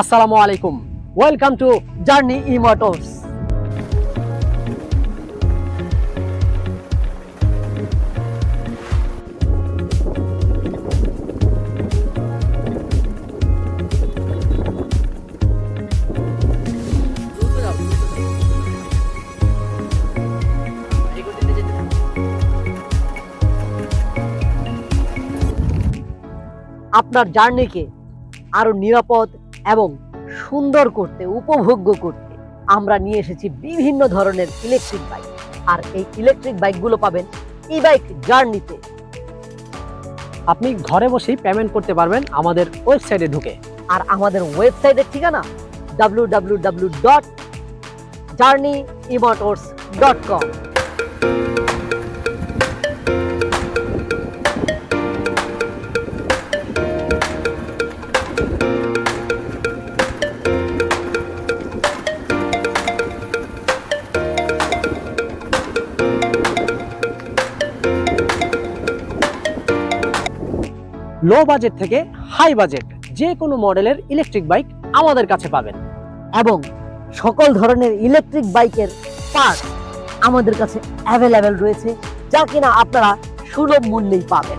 আসসালামু আলাইকুম। Welcome to journey e motors আপনার জার্নিকে আরও নিরাপদ এবং সুন্দর করতে উপভোগ্য করতে আমরা নিয়ে এসেছি বিভিন্ন ধরনের ইলেকট্রিক বাইক আর এই ইলেকট্রিক বাইকগুলো পাবেন ই বাইক জার্নিতে আপনি ঘরে বসেই পেমেন্ট করতে পারবেন আমাদের ওয়েবসাইটে ঢুকে। আর আমাদের ওয়েবসাইটের ঠিকানা W W W dot journey emotors dot com low budget থেকে হাই বাজেট যে কোনো মডেলের ইলেকট্রিক বাইক আমাদের কাছে পাবেন। এবং সকল ধরনের ইলেকট্রিক বাইকের পার্ট আমাদের কাছে অ্যাভেলেবেল রয়েছে, যা কিনা আপনারা সুলভ মূল্যেই পাবেন।